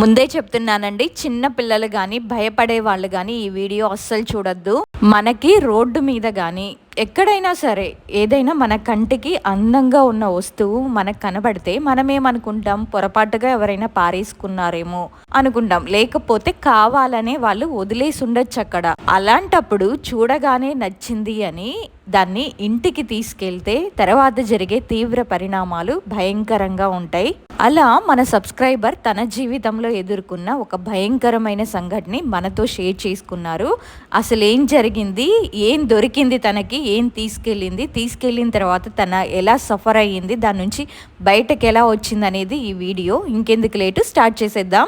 ముందే చెప్తున్నానండి చిన్న పిల్లలు కానీ భయపడే వాళ్ళు కానీ ఈ వీడియో అస్సలు చూడొద్దు. మనకి రోడ్డు మీద కానీ ఎక్కడైనా సరే ఏదైనా మన కంటికి అందంగా ఉన్న వస్తువు మనకు కనబడితే మనమేమనుకుంటాం పొరపాటుగా ఎవరైనా పారేసుకున్నారేమో అనుకుంటాం. లేకపోతే కావాలనే వాళ్ళు వదిలేసి ఉండొచ్చు అక్కడ. అలాంటప్పుడు చూడగానే నచ్చింది అని దాన్ని ఇంటికి తీసుకెళ్తే తర్వాత జరిగే తీవ్ర పరిణామాలు భయంకరంగా ఉంటాయి. అలా మన సబ్స్క్రైబర్ తన జీవితంలో ఎదుర్కొన్న ఒక భయంకరమైన సంఘటన మనతో షేర్ చేసుకున్నారు. అసలు ఏం జరిగింది? ఏం దొరికింది తనకి? ఏం తీసుకెళ్ళింది? తీసుకెళ్ళిన తర్వాత తన ఎలా సఫర్ అయ్యింది? దాని నుంచి బయటకు ఎలా వచ్చింది అనేది ఈ వీడియో. ఇంకెందుకు లేటు స్టార్ట్ చేసేద్దాం.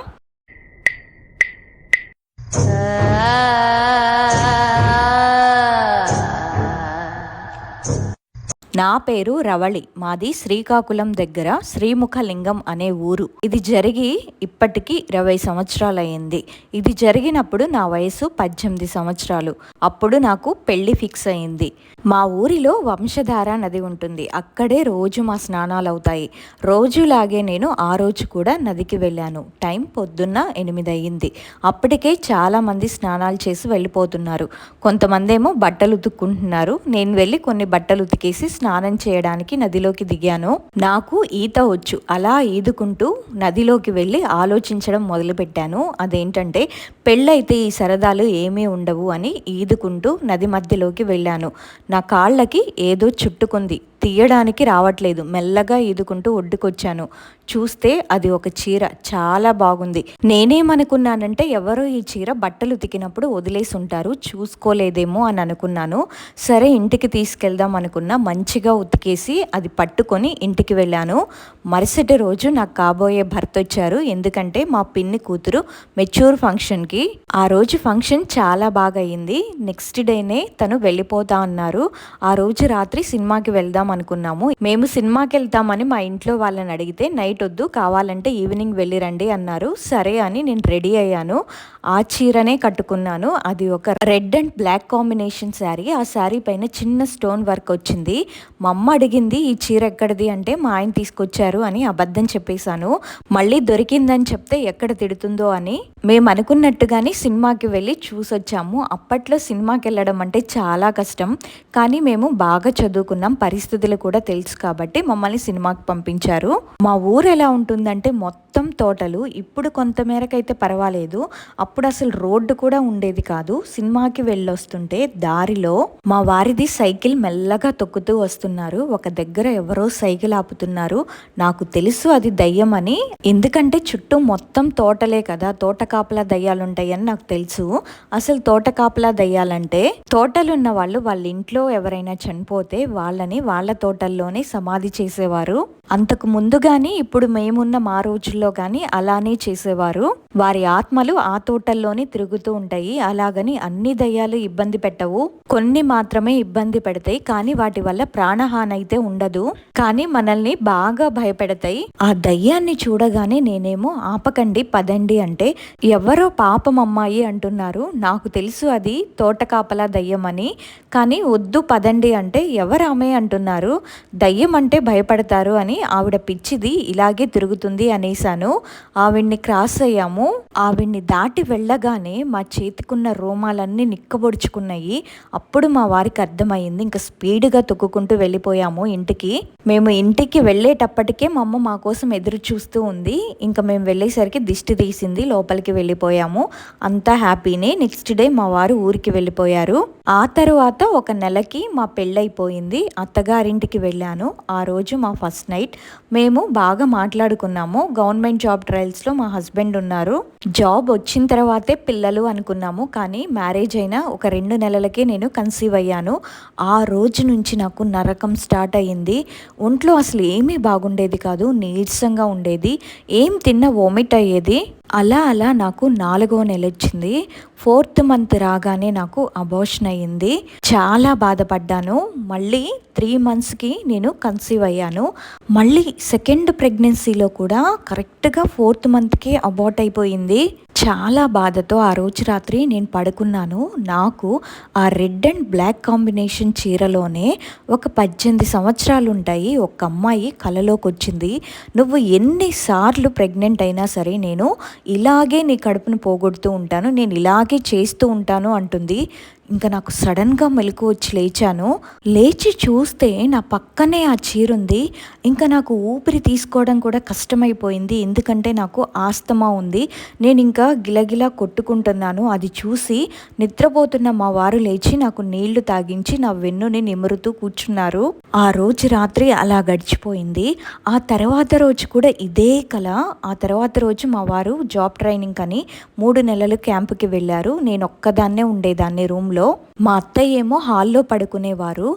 నా పేరు రవళి. మాది శ్రీకాకుళం దగ్గర శ్రీముఖలింగం అనే ఊరు. ఇది జరిగి ఇప్పటికి ఇరవై సంవత్సరాలు అయింది ఇది జరిగినప్పుడు నా వయసు పద్దెనిమిది సంవత్సరాలు. అప్పుడు నాకు పెళ్ళి ఫిక్స్ అయింది మా ఊరిలో వంశధార నది ఉంటుంది. అక్కడే రోజు మా స్నానాలు అవుతాయి రోజులాగే నేను ఆ రోజు కూడా నదికి వెళ్ళాను. టైం పొద్దున్న ఎనిమిది అయ్యింది అప్పటికే చాలామంది స్నానాలు చేసి వెళ్ళిపోతున్నారు. కొంతమంది ఏమో బట్టలు ఉతుక్కుంటున్నారు. నేను వెళ్ళి కొన్ని బట్టలు ఉతికేసి స్నానం స్నానం చేయడానికి నదిలోకి దిగాను. నాకు ఈత వచ్చు. అలా ఈదుకుంటూ నదిలోకి వెళ్ళి ఆలోచించడం మొదలుపెట్టాను. అదేంటంటే పెళ్ళైతే ఈ సరదాలు ఏమీ ఉండవు అని ఈదుకుంటూ నది మధ్యలోకి వెళ్ళాను. నా కాళ్ళకి ఏదో చుట్టుకుంది. తీయడానికి రావట్లేదు. మెల్లగా ఈదుకుంటూ ఒడ్డుకొచ్చాను. చూస్తే అది ఒక చీర. చాలా బాగుంది. నేనేమనుకున్నానంటే ఎవరో ఈ చీర బట్టలు ఉతికినప్పుడు వదిలేసి ఉంటారు చూసుకోలేదేమో అని అనుకున్నాను. సరే ఇంటికి తీసుకెళ్దాం అనుకున్నా మంచిగా ఉతికేసి అది పట్టుకొని ఇంటికి వెళ్ళాను. మరుసటి రోజు నాకు కాబోయే భర్త వచ్చారు ఎందుకంటే మా పిన్ని కూతురు మెచ్యూర్ ఫంక్షన్కి. ఆ రోజు ఫంక్షన్ చాలా బాగా అయింది నెక్స్ట్ డేనే తను వెళ్ళిపోతా అన్నారు. ఆ రోజు రాత్రి సినిమాకి వెళ్దాం అనుకున్నాము మేము సినిమాకి వెళ్తామని మా ఇంట్లో వాళ్ళని అడిగితే నైట్ వద్దు కావాలంటే ఈవినింగ్ వెళ్ళిరండి అన్నారు. సరే అని నేను రెడీ అయ్యాను. ఆ చీరనే కట్టుకున్నాను. అది ఒక red and black combination sari. ఆ శారీ పైన చిన్న స్టోన్ వర్క్ వచ్చింది. మా అమ్మ అడిగింది ఈ చీర ఎక్కడిది? అంటే మా ఆయన తీసుకొచ్చారు అని అబద్ధం చెప్పేశాను. మళ్ళీ దొరికిందని చెప్తే ఎక్కడ తిడుతుందో అని మేము అనుకున్నట్టుగానే సినిమాకి వెళ్ళి చూసొచ్చాము. అప్పట్లో సినిమాకి వెళ్ళడం అంటే చాలా కష్టం. కానీ మేము బాగా చదువుకున్నాం. పరిస్థితులు కూడా తెలుసు కాబట్టి మమ్మల్ని సినిమాకి పంపించారు. మా ఊరు ఎలా ఉంటుందంటే మొత్తం తోటలు ఇప్పుడు కొంతమేరకైతే పర్వాలేదు. అప్పుడు అసలు రోడ్డు కూడా ఉండేది కాదు. సినిమాకి వెళ్ళొస్తుంటే దారిలో మా వారిది సైకిల్ మెల్లగా తొక్కుతూ వస్తున్నారు. ఒక దగ్గర ఎవరో సైకిల్ ఆపుతున్నారు. నాకు తెలుసు అది దయ్యం అని ఎందుకంటే చుట్టూ మొత్తం తోటలే కదా. తోట తోటకాపల దయ్యాలుంటాయని నాకు తెలుసు. అసలు తోట కాపలా దయ్యాలంటే తోటలున్న వాళ్ళు వాళ్ళ ఇంట్లో ఎవరైనా చనిపోతే వాళ్ళని వాళ్ళ తోటల్లోనే సమాధి చేసేవారు. అంతకు ముందు కానీ ఇప్పుడు మేమున్న మా రోజుల్లో కానీ అలానే చేసేవారు. వారి ఆత్మలు ఆ తోటల్లోనే తిరుగుతూ ఉంటాయి. అలాగని అన్ని దయ్యాలు ఇబ్బంది పెట్టవు. కొన్ని మాత్రమే ఇబ్బంది పెడతాయి. కానీ వాటి వల్ల ప్రాణహాని అయితే ఉండదు. కానీ మనల్ని బాగా భయపెడతాయి. ఆ దయ్యాన్ని చూడగానే నేనేమో ఆపకండి పదండి అంటే ఎవరో పాపం అమ్మాయి అంటున్నారు. నాకు తెలుసు అది తోట కాపలా అని. కానీ వద్దు పదండి అంటే ఎవరామే అంటున్నారు. దయ్యం అంటే భయపడతారు అని ఆవిడ పిచ్చిది ఇలాగే తిరుగుతుంది అనేసాను ఆవిడ్ని క్రాస్ అయ్యాము. ఆవిడ్ని దాటి వెళ్ళగానే మా చేతికున్న రోమాలన్నీ నిక్కబొడుచుకున్నాయి. అప్పుడు మా వారికి అర్థమైంది ఇంకా స్పీడ్గా తొక్కుకుంటూ వెళ్ళిపోయాము ఇంటికి. మేము ఇంటికి వెళ్ళేటప్పటికే మా అమ్మ మా కోసం ఎదురు చూస్తూ ఉంది. ఇంకా మేము వెళ్ళేసరికి దిష్టి తీసింది లోపలికి వెళ్ళిపోయాము. అంతా హ్యాపీనే నెక్స్ట్ డే మా వారు ఊరికి వెళ్ళిపోయారు. ఆ తరువాత ఒక నెలకి మా పెళ్ళైపోయింది. అత్తగారింటికి వెళ్ళాను. ఆ రోజు మా ఫస్ట్ నైట్ మేము బాగా మాట్లాడుకున్నాము. గవర్నమెంట్ జాబ్ ట్రయల్స్లో మా హస్బెండ్ ఉన్నారు. జాబ్ వచ్చిన తర్వాతే పిల్లలు అనుకున్నాము. కానీ మ్యారేజ్ అయిన ఒక రెండు నెలలకే నేను కన్సీవ్ అయ్యాను. ఆ రోజు నుంచి నాకు నరకం స్టార్ట్ అయ్యింది. ఒంట్లో అసలు ఏమీ బాగుండేది కాదు. నీరసంగా ఉండేది. ఏం తిన్న వోమిట్ అయ్యేది. అలా అలా నాకు నాలుగో నెల వచ్చింది. ఫోర్త్ మంత్ రాగానే నాకు అబోషన్ అయ్యింది. చాలా బాధపడ్డాను. మళ్ళీ త్రీ మంత్స్కి నేను కన్సీవ్ అయ్యాను. మళ్ళీ సెకండ్ ప్రెగ్నెన్సీలో కూడా కరెక్ట్గా ఫోర్త్ మంత్కే అబార్ట్ అయిపోయింది. చాలా బాధతో ఆ రోజు రాత్రి నేను పడుకున్నాను. నాకు ఆ రెడ్ అండ్ బ్లాక్ కాంబినేషన్ చీరలోనే ఒక పద్దెనిమిది సంవత్సరాలు ఉంటాయి. ఒక అమ్మాయి కలలోకి వచ్చింది నువ్వు ఎన్నిసార్లు ప్రెగ్నెంట్ అయినా సరే నేను ఇలాగే నీ కడుపును పోగొడుతూ ఉంటాను నేను ఇలాగే చేస్తూ ఉంటాను అంటుంది. ఇంకా నాకు సడన్గా మెలకు వచ్చి లేచాను. లేచి చూస్తే నా పక్కనే ఆ చీర ఉంది ఇంకా నాకు ఊపిరి తీసుకోవడం కూడా కష్టమైపోయింది. ఎందుకంటే నాకు ఆస్తమా ఉంది. నేను ఇంకా గిలగిలా కొట్టుకుంటున్నాను. అది చూసి నిద్రపోతున్న మా వారు లేచి నాకు నీళ్ళు తాగించి నా వెన్నుని నిమురుతూ కూర్చున్నారు. ఆ రోజు రాత్రి అలా గడిచిపోయింది. ఆ తర్వాత రోజు కూడా ఇదే కల. ఆ తర్వాత రోజు మా వారు జాబ్ ట్రైనింగ్ అని మూడు నెలలు క్యాంప్కి వెళ్ళారు. నేను ఒక్కదాన్నే ఉండేదాన్ని రూమ్లో. సమయంలో మా అత్తయ్య ఏమో హాల్లో పడుకునేవారు.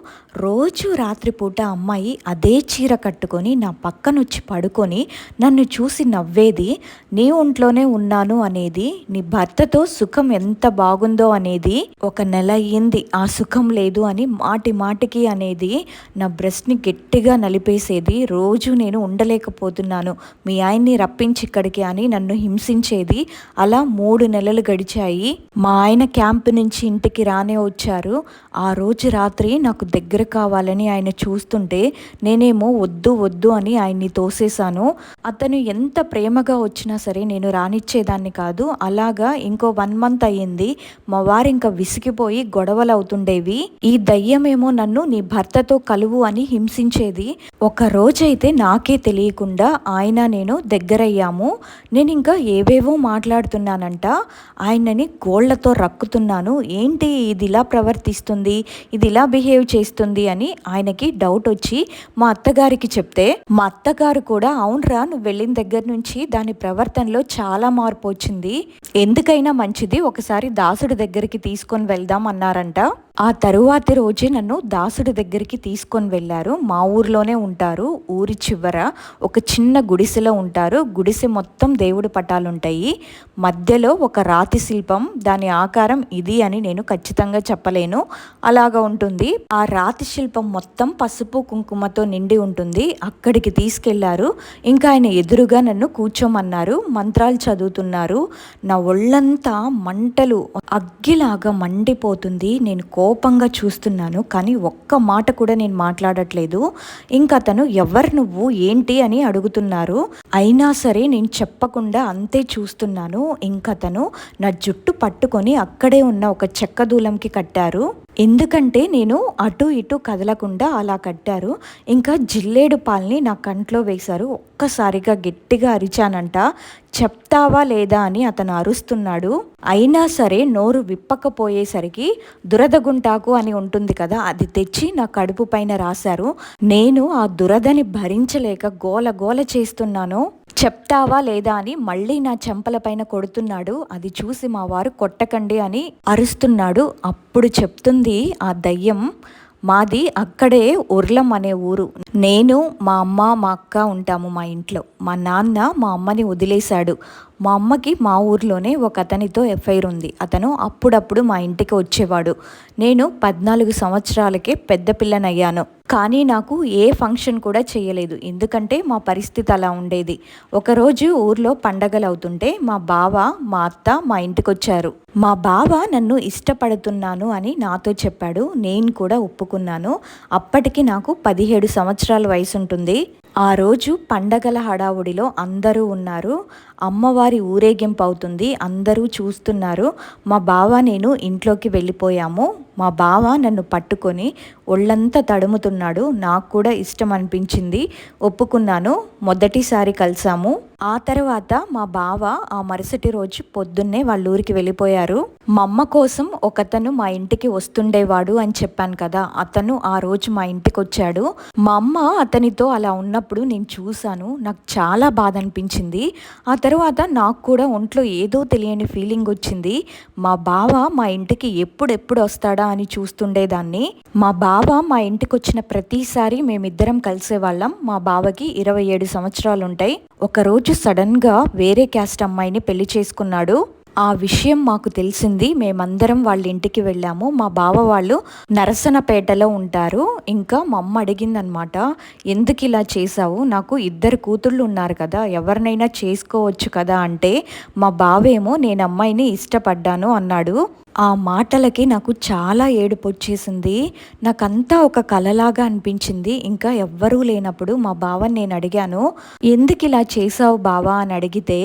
రోజు రాత్రిపూట అమ్మాయి అదే చీర కట్టుకొని నా పక్కనొచ్చి పడుకొని నన్ను చూసి నవ్వేది నీ ఒంట్లోనే ఉన్నాను అనేది నీ భర్తతో సుఖం ఎంత బాగుందో అనేది ఒక నెల అయ్యింది. ఆ సుఖం లేదు అని మాటి మాటికి అనేది నా బ్రెస్ట్ని గట్టిగా నలిపేసేది. రోజు నేను ఉండలేకపోతున్నాను. మీ ఆయన్ని రప్పించి ఇక్కడికి అని నన్ను హింసించేది. అలా మూడు నెలలు గడిచాయి. మా ఆయన క్యాంప్ నుంచి ఇంటికి రానే వచ్చారు. ఆ రోజు రాత్రి నాకు దగ్గర కావాలని ఆయన చూస్తుంటే నేనేమో వద్దు వద్దు అని ఆయన్ని తోసేశాను. అతను ఎంత ప్రేమగా వచ్చినా సరే నేను రానిచ్చేదాన్ని కాదు. అలాగా ఇంకో వన్ మంత్ అయ్యింది. మా వారు ఇంకా విసిగిపోయి గొడవలు అవుతుండేవి ఈ దయ్యమేమో నన్ను నీ భర్తతో కలువు అని హింసించేది. ఒక రోజైతే నాకే తెలియకుండా ఆయన నేను దగ్గరయ్యాము. నేను ఇంకా ఏవేవో మాట్లాడుతున్నానంట. ఆయనని గోళ్ళతో రక్కుతున్నాను. ఏంటి ఇలా ప్రవర్తిస్తుంది ఇది ఇలా బిహేవ్ చేస్తుంది అని ఆయనకి డౌట్ వచ్చి మా అత్తగారికి చెప్తే మా అత్తగారు కూడా అవునరా నువ్వు వెళ్ళిన దగ్గర నుంచి దాని ప్రవర్తనలో చాలా మార్పు వచ్చింది. ఎందుకైనా మంచిది ఒకసారి దాసుడి దగ్గరికి తీసుకొని వెళ్దాం అన్నారంట. ఆ తరువాతి రోజే నన్ను దాసుడి దగ్గరికి తీసుకొని వెళ్ళారు. మా ఊర్లోనే ఉంటారు. ఊరి చివర ఒక చిన్న గుడిసెలో ఉంటారు. గుడిసె మొత్తం దేవుడి పటాలుంటాయి. మధ్యలో ఒక రాతి శిల్పం దాని ఆకారం ఇది అని నేను ఖచ్చితంగా ఖచ్చితంగా చెప్పలేను. అలాగా ఉంటుంది. ఆ రాతి శిల్పం మొత్తం పసుపు కుంకుమతో నిండి ఉంటుంది. అక్కడికి తీసుకెళ్ళారు. ఇంకా ఆయన ఎదురుగా నన్ను కూర్చోమన్నారు. మంత్రాలు చదువుతున్నారు. నా ఒళ్ళంతా మంటలు అగ్గిలాగా మండిపోతుంది. నేను కోపంగా చూస్తున్నాను. కానీ ఒక్క మాట కూడా నేను మాట్లాడట్లేదు. ఇంకా అతను ఎవరు నువ్వు? ఏంటి? అని అడుగుతున్నారు. అయినా సరే నేను చెప్పకుండా అంతే చూస్తున్నాను. ఇంకా అతను నా జుట్టు పట్టుకొని అక్కడే ఉన్న ఒక చెక్క దూలంకి కట్టారు. ఎందుకంటే నేను అటు ఇటు కదలకుండా అలా కట్టారు. ఇంకా జిల్లేడు పాల్ని నా కంట్లో వేశారు. ఒక్కసారిగా గట్టిగా అరిచానంట. చెప్తావా లేదా అని అతను అరుస్తున్నాడు. అయినా సరే నోరు విప్పకపోయేసరికి దురదగుంటాకు అని ఉంటుంది కదా అది తెచ్చి నా కడుపు పైన రాశారు. నేను ఆ దురదని భరించలేక గోల గోల చేస్తున్నాను. చెప్తావా లేదా అని మళ్ళీ నా చెంపలపైన కొడుతున్నాడు. అది చూసి మా వారు కొట్టకండి అని అరుస్తున్నాడు. అప్పుడు చెప్తుంది ఆ దయ్యం. మాది అక్కడే ఉర్లం అనే ఊరు. నేను మా అమ్మ మా అక్క ఉంటాము మా ఇంట్లో. మా నాన్న మా అమ్మని వదిలేశాడు. మా అమ్మకి మా ఊర్లోనే ఒక అతనితో ఎఫ్ఐఆర్ ఉంది. అతను అప్పుడప్పుడు మా ఇంటికి వచ్చేవాడు. నేను పద్నాలుగు సంవత్సరాలకే పెద్ద పిల్లనయ్యాను. కానీ నాకు ఏ ఫంక్షన్ కూడా చేయలేదు. ఎందుకంటే మా పరిస్థితి అలా ఉండేది. ఒకరోజు ఊర్లో పండగలు అవుతుంటే మా బావ మా అత్త మా ఇంటికి వచ్చారు మా బావ నన్ను ఇష్టపడుతున్నాను అని నాతో చెప్పాడు. నేను కూడా ఒప్పుకున్నాను. అప్పటికి నాకు పదిహేడు సంవత్సరాల వయసు ఉంటుంది ఆ రోజు పండగల హడావుడిలో అందరూ ఉన్నారు. అమ్మవారి ఊరేగింపు అవుతుంది. అందరూ చూస్తున్నారు. మా బావ నేను ఇంట్లోకి వెళ్ళిపోయాము. మా బావ నన్ను పట్టుకొని ఒళ్ళంతా తడుముతున్నాడు. నాకు కూడా ఇష్టం అనిపించింది ఒప్పుకున్నాను. మొదటిసారి కలిసాము. ఆ తర్వాత మా బావ ఆ మరుసటి రోజు పొద్దున్నే వాళ్ళ ఊరికి వెళ్ళిపోయారు. మా అమ్మ కోసం ఒకతను మా ఇంటికి వస్తుండేవాడు అని చెప్పాను కదా. అతను ఆ రోజు మా ఇంటికి వచ్చాడు. మా అమ్మ అతనితో అలా ఉన్నప్పుడు నేను చూశాను. నాకు చాలా బాధ అనిపించింది. ఆ తర్వాత నాకు కూడా ఒంట్లో ఏదో తెలియని ఫీలింగ్ వచ్చింది. మా బావ మా ఇంటికి ఎప్పుడెప్పుడు వస్తాడా అని చూస్తుండేదాన్ని. మా బావ మా ఇంటికి వచ్చిన ప్రతిసారి మేమిద్దరం కలిసేవాళ్ళం. మా బావకి ఇరవై ఏడు సంవత్సరాలు ఉంటాయి ఒకరోజు సడన్గా వేరే క్యాస్ట్ అమ్మాయిని పెళ్ళి చేసుకున్నాడు. ఆ విషయం మాకు తెలిసింది. మేమందరం వాళ్ళ ఇంటికి వెళ్ళాము. మా బావ వాళ్ళు నరసనపేటలో ఉంటారు. ఇంకా మా అమ్మ అడిగిందనమాట ఎందుకు ఇలా చేసావు నాకు ఇద్దరు కూతుళ్ళు ఉన్నారు కదా ఎవరినైనా చేసుకోవచ్చు కదా అంటే మా బావేమో నేను అమ్మాయిని ఇష్టపడ్డాను అన్నాడు. ఆ మాటలకి నాకు చాలా ఏడుపు వచ్చేసింది. నాకంతా ఒక కలలాగా అనిపించింది. ఇంకా ఎవ్వరూ లేనప్పుడు మా బావని నేను అడిగాను ఎందుకు ఇలా చేసావు బావా? అని అడిగితే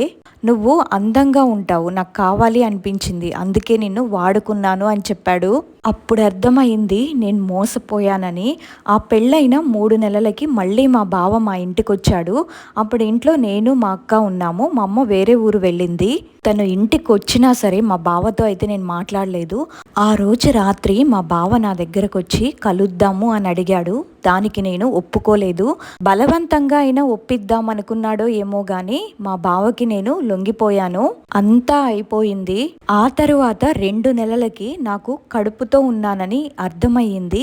నువ్వు అందంగా ఉంటావు నాకు కావాలి అనిపించింది అందుకే నిన్ను వాడుకున్నాను అని చెప్పాడు. అప్పుడు అర్థమైంది నేను మోసపోయానని. ఆ పెళ్ళైన మూడు నెలలకి మళ్ళీ మా బావ మా ఇంటికి వచ్చాడు అప్పుడు ఇంట్లో నేను మా అక్క ఉన్నాము మా అమ్మ వేరే ఊరు వెళ్ళింది. తను ఇంటికి వచ్చినా సరే మా బావతో అయితే నేను మాట్లాడలేదు. ఆ రోజు రాత్రి మా బావ నా దగ్గరకు వచ్చి కలుద్దాము అని అడిగాడు. దానికి నేను ఒప్పుకోలేదు. బలవంతంగా అయినా ఒప్పిద్దాం అనుకున్నాడో ఏమో గాని మా బావకి నేను లొంగిపోయాను. అంతా అయిపోయింది. ఆ తరువాత రెండు నెలలకి నాకు కడుపుతో ఉన్నానని అర్థమయ్యింది.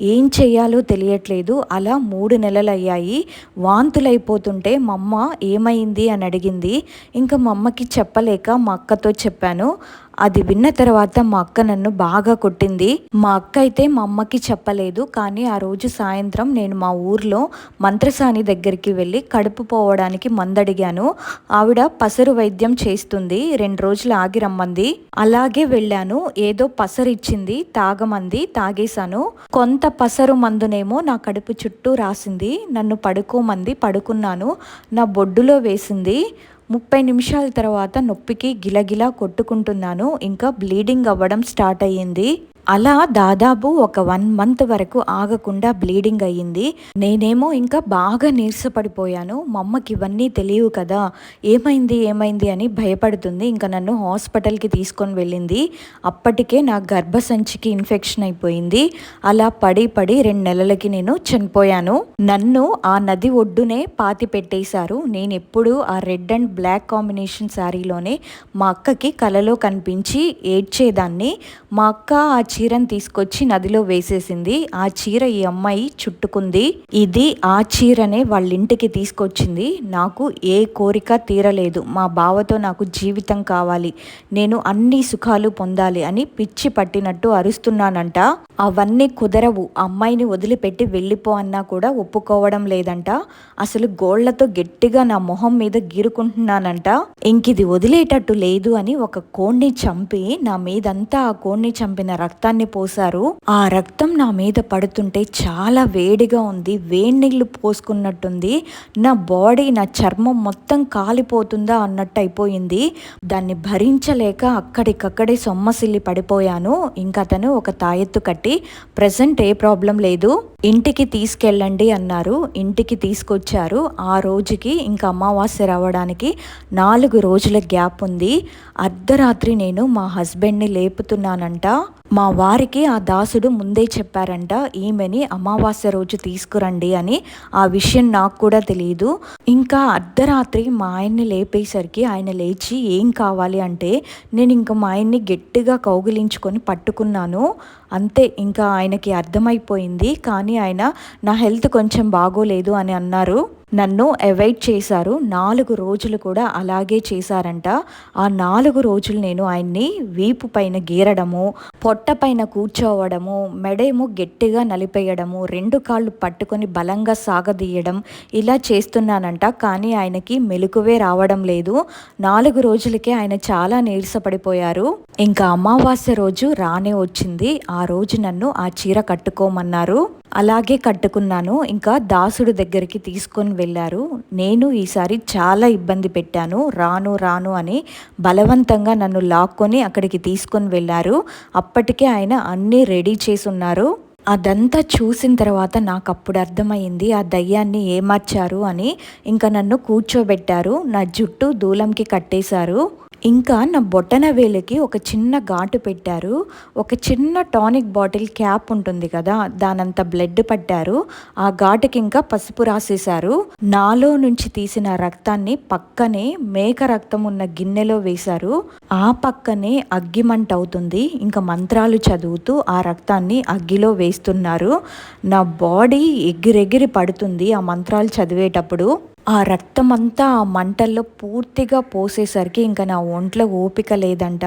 ఏం చెయ్యాలో తెలియట్లేదు. అలా మూడు నెలలు అయ్యాయి వాంతులైపోతుంటే మా అమ్మ ఏమైంది అని అడిగింది. ఇంకా మా అమ్మకి చెప్పలేక మా అక్కతో చెప్పాను. అది విన్న తర్వాత మా అక్క నన్ను బాగా కొట్టింది. మా అక్క అయితే మా అమ్మకి చెప్పలేదు. కానీ ఆ రోజు సాయంత్రం నేను మా ఊర్లో మంత్రసాని దగ్గరికి వెళ్ళి కడుపు పోవడానికి మందడిగాను. ఆవిడ పసరు వైద్యం చేస్తుంది. రెండు రోజులు ఆగి రమ్మంది. అలాగే వెళ్ళాను. ఏదో పసరు ఇచ్చింది తాగమంది తాగేశాను. కొంత పసరు మందునేమో నా కడుపు చుట్టూ రాసింది. నన్ను పడుకోమంది పడుకున్నాను. నా బొడ్డులో వేసింది. ముప్పై నిమిషాల తర్వాత నొప్పికి గిలగిలా కొట్టుకుంటున్నాను. ఇంకా బ్లీడింగ్ అవ్వడం స్టార్ట్ అయ్యింది. అలా దాదాపు ఒక వన్ మంత్ వరకు ఆగకుండా బ్లీడింగ్ అయ్యింది. నేనేమో ఇంకా బాగా నీరసపడిపోయాను. మా అమ్మకి ఇవన్నీ తెలియవు కదా. ఏమైంది ఏమైంది అని భయపడుతుంది. ఇంకా నన్ను హాస్పిటల్కి తీసుకొని వెళ్ళింది. అప్పటికే నా గర్భసంచికి ఇన్ఫెక్షన్ అయిపోయింది. అలా పడి పడి రెండు నెలలకి నేను చనిపోయాను. నన్ను ఆ నది ఒడ్డునే పాతి పెట్టేశారు. నేను ఎప్పుడు ఆ రెడ్ అండ్ బ్లాక్ కాంబినేషన్ శారీలోనే మా అక్కకి కలలో కనిపించి ఏడ్చేదాన్ని. మా అక్క ఆ చీరను తీసుకొచ్చి నదిలో వేసేసింది. ఆ చీర ఈ అమ్మాయి చుట్టుకుంది. ఇది ఆ చీరనే వాళ్ళ ఇంటికి తీసుకొచ్చింది. నాకు ఏ కోరిక తీరలేదు. మా బావతో నాకు జీవితం కావాలి. నేను అన్ని సుఖాలు పొందాలి అని పిచ్చి పట్టినట్టు అరుస్తున్నానంట. అవన్నీ కుదరవు. అమ్మాయిని వదిలిపెట్టి వెళ్ళిపో అన్నా కూడా ఒప్పుకోవడం లేదంట. అసలు గోళ్ళతో గట్టిగా నా మొహం మీద గీరుకుంటున్నానంట. ఇంకిది వదిలేటట్టు లేదు అని ఒక కోణ్ణి చంపి నా మీదంతా ఆ కోణ్ణి చంపిన రక్తాన్ని పోశారు. ఆ రక్తం నా మీద పడుతుంటే చాలా వేడిగా ఉంది. వేడి నీళ్ళు పోసుకున్నట్టుంది. నా బాడీ నా చర్మం మొత్తం కాలిపోతుందా అన్నట్టు అయిపోయింది. దాన్ని భరించలేక అక్కడికక్కడే సొమ్మసిల్లి పడిపోయాను. ఇంకా అతను ఒక తాయెత్తు కట్టి ప్రజెంట్ ఏ ప్రాబ్లం లేదు. ఇంటికి తీసుకెళ్ళండి అన్నారు. ఇంటికి తీసుకొచ్చారు. ఆ రోజుకి ఇంకా అమావాస్య రావడానికి నాలుగు రోజుల గ్యాప్ ఉంది. అర్ధరాత్రి నేను మా హస్బెండ్ని లేపుతున్నానంట. మా వారికి ఆ దాసుడు ముందే చెప్పారంట ఈమెని అమావాస్య రోజు తీసుకురండి అని. ఆ విషయం నాకు కూడా తెలియదు ఇంకా అర్ధరాత్రి మా ఆయన్ని లేపేసరికి ఆయన లేచి ఏం కావాలి? అంటే నేను ఇంకా మా ఆయన్ని గట్టిగా కౌగిలించుకొని పట్టుకున్నాను. అంతే ఇంకా ఆయనకి అర్థమైపోయింది. కానీ ఆయన నా హెల్త్ కొంచెం బాగోలేదు అని అన్నారు. నన్ను అవాయిడ్ చేశారు. నాలుగు రోజులు కూడా అలాగే చేశారంట. ఆ నాలుగు రోజులు నేను ఆయన్ని వీపు పైన గీరడము పొట్ట పైన కూర్చోవడము మెడేమో గట్టిగా నలిపేయడము రెండు కాళ్ళు పట్టుకొని బలంగా సాగదీయడం ఇలా చేస్తున్నానంట. కానీ ఆయనకి మెలకువే రావడం లేదు. నాలుగు రోజులకే ఆయన చాలా నీరసపడిపోయారు. ఇంకా అమావాస్య రోజు రానే వచ్చింది. ఆ రోజు నన్ను ఆ చీర కట్టుకోమన్నారు. అలాగే కట్టుకున్నాను. ఇంకా దాసుడు దగ్గరికి తీసుకొని వెళ్ళారు. నేను ఈసారి చాలా ఇబ్బంది పెట్టాను. రాను రాను అని బలవంతంగా నన్ను లాక్కొని అక్కడికి తీసుకొని వెళ్ళారు. అప్పటికే ఆయన అన్నీ రెడీ చేసి ఉన్నారు అదంతా చూసిన తర్వాత నాకు అప్పుడు అర్థమైంది ఆ దయ్యాన్ని ఏమార్చారు అని. ఇంకా నన్ను కూర్చోబెట్టారు. నా జుట్టు దూలంకి కట్టేశారు. ఇంకా నా బొట్టన వేలికి ఒక చిన్న ఘాటు పెట్టారు. ఒక చిన్న టానిక్ బాటిల్ క్యాప్ ఉంటుంది కదా దానంత బ్లడ్ పట్టారు. ఆ ఘాటుకి ఇంకా పసుపు రాసేశారు. నాలో నుంచి తీసిన రక్తాన్ని పక్కనే మేక రక్తం ఉన్న గిన్నెలో వేశారు. ఆ పక్కనే అగ్గిమంట అవుతుంది. ఇంకా మంత్రాలు చదువుతూ ఆ రక్తాన్ని అగ్గిలో వేస్తున్నారు. నా బాడీ ఎగిరెగిరి పడుతుంది ఆ మంత్రాలు చదివేటప్పుడు. ఆ రక్తం అంతా ఆ మంటల్లో పూర్తిగా పోసేసరికి ఇంకా నా ఒంట్లో ఓపిక లేదంట.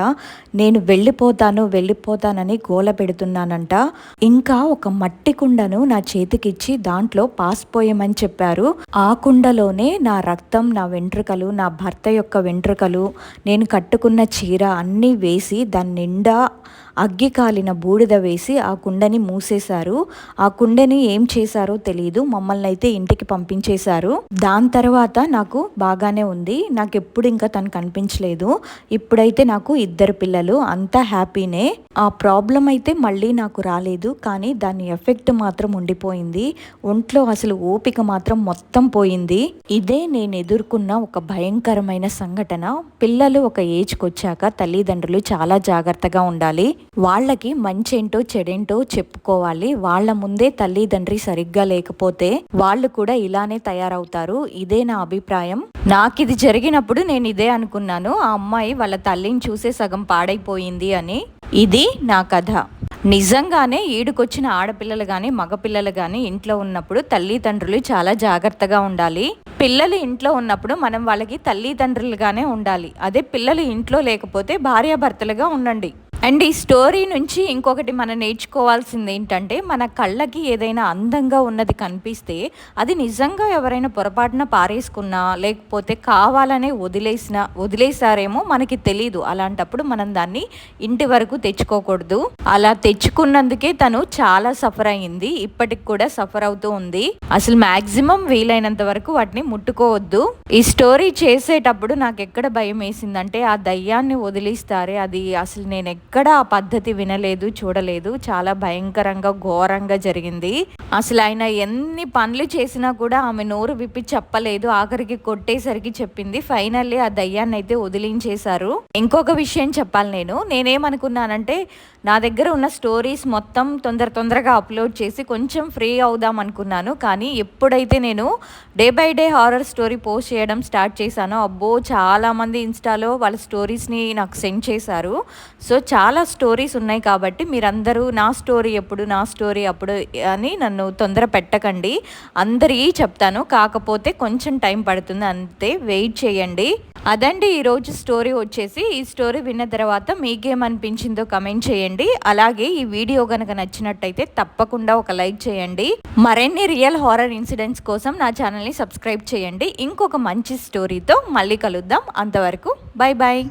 నేను వెళ్ళిపోతాను వెళ్ళిపోతానని గోల పెడుతున్నానంట. ఇంకా ఒక మట్టి కుండను నా చేతికిచ్చి దాంట్లో పాసిపోయమని చెప్పారు. ఆ కుండలోనే నా రక్తం నా వెంట్రుకలు నా భర్త యొక్క వెంట్రుకలు నేను కట్టుకున్న చీర అన్నీ వేసి దాని నిండా అగ్గి కాలిన బూడిద వేసి ఆ కుండని మూసేశారు. ఆ కుండని ఏం చేశారో తెలియదు మమ్మల్ని అయితే ఇంటికి పంపించేశారు. దాని తర్వాత నాకు బాగానే ఉంది. నాకు ఎప్పుడు ఇంకా తను కనిపించలేదు. ఇప్పుడైతే నాకు ఇద్దరు పిల్లలు అంతా హ్యాపీనే. ఆ ప్రాబ్లం అయితే మళ్ళీ నాకు రాలేదు. కానీ దాని ఎఫెక్ట్ మాత్రం ఉండిపోయింది. ఒంట్లో అసలు ఓపిక మాత్రం మొత్తం పోయింది. ఇదే నేను ఎదుర్కొన్న ఒక భయంకరమైన సంఘటన. పిల్లలు ఒక ఏజ్కి వచ్చాక తల్లిదండ్రులు చాలా జాగ్రత్తగా ఉండాలి. వాళ్ళకి మంచేంటో చెడేంటో చెప్పుకోవాలి. వాళ్ళ ముందే తల్లిదండ్రి సరిగ్గా లేకపోతే వాళ్ళు కూడా ఇలానే తయారవుతారు. ఇదే నా అభిప్రాయం. నాకు ఇది జరిగినప్పుడు నేను ఇదే అనుకున్నాను. ఆ అమ్మాయి వాళ్ళ తల్లిని చూసే సగం పాడైపోయింది అని. ఇది నా కథ. నిజంగానే ఈడుకొచ్చిన ఆడపిల్లలు కానీ మగపిల్లలు కానీ ఇంట్లో ఉన్నప్పుడు తల్లిదండ్రులు చాలా జాగ్రత్తగా ఉండాలి. పిల్లలు ఇంట్లో ఉన్నప్పుడు మనం వాళ్ళకి తల్లిదండ్రులుగానే ఉండాలి. అదే పిల్లలు ఇంట్లో లేకపోతే భార్యాభర్తలుగా ఉండండి. అండ్ ఈ స్టోరీ నుంచి ఇంకొకటి మనం నేర్చుకోవాల్సింది ఏంటంటే మన కళ్ళకి ఏదైనా అందంగా ఉన్నది కనిపిస్తే అది నిజంగా ఎవరైనా పొరపాటున పారేసుకున్నా లేకపోతే కావాలనే వదిలేసిన వదిలేసారేమో మనకి తెలీదు. అలాంటప్పుడు మనం దాన్ని ఇంటి వరకు తెచ్చుకోకూడదు. అలా తెచ్చుకున్నందుకే తను చాలా సఫర్ అయింది. ఇప్పటికి కూడా సఫర్ అవుతూ ఉంది. అసలు మ్యాక్సిమం వీలైనంత వరకు వాటిని ముట్టుకోవద్దు. ఈ స్టోరీ చేసేటప్పుడు నాకు ఎక్కడ భయం వేసిందంటే ఆ దయ్యాన్ని వదిలేస్తారే అది అసలు నేను ఎక్కడ ఆ పద్ధతి వినలేదు చూడలేదు. చాలా భయంకరంగా ఘోరంగా జరిగింది. అసలు ఆయన ఎన్ని పనులు చేసినా కూడా ఆమె నోరు విప్పి చెప్పలేదు. ఆఖరికి కొట్టేసరికి చెప్పింది. ఫైనల్లీ ఆ దయ్యాన్ని అయితే వదిలించేశారు. ఇంకొక విషయం చెప్పాలి నేను. నేనేమనుకున్నానంటే నా దగ్గర ఉన్న స్టోరీస్ మొత్తం తొందర తొందరగా అప్లోడ్ చేసి కొంచెం ఫ్రీ అవుదాం అనుకున్నాను. కానీ ఎప్పుడైతే నేను day by day horror story post చేయడం స్టార్ట్ చేశానో అబ్బో చాలామంది ఇన్స్టాలో వాళ్ళ స్టోరీస్ని నాకు సెండ్ చేశారు. సో చాలా స్టోరీస్ ఉన్నాయి కాబట్టి మీరందరూ నా స్టోరీ ఎప్పుడు నా స్టోరీ అప్పుడు అని నన్ను తొందర పెట్టకండి. అందరి చెప్తాను. కాకపోతే కొంచెం టైం పడుతుంది అంతే. వెయిట్ చేయండి. అదండి ఈరోజు స్టోరీ వచ్చేసి ఈ స్టోరీ విన్న తర్వాత మీకేమనిపించిందో కమెంట్ చేయండి. అలాగే ఈ వీడియో కనుక నచ్చినట్టయితే తప్పకుండా ఒక లైక్ చేయండి. మరిన్ని రియల్ హారర్ ఇన్సిడెంట్స్ కోసం నా ఛానల్ని సబ్స్క్రైబ్ చేయండి. ఇంకొక మంచి స్టోరీతో మళ్ళీ కలుద్దాం. అంతవరకు బాయ్ బాయ్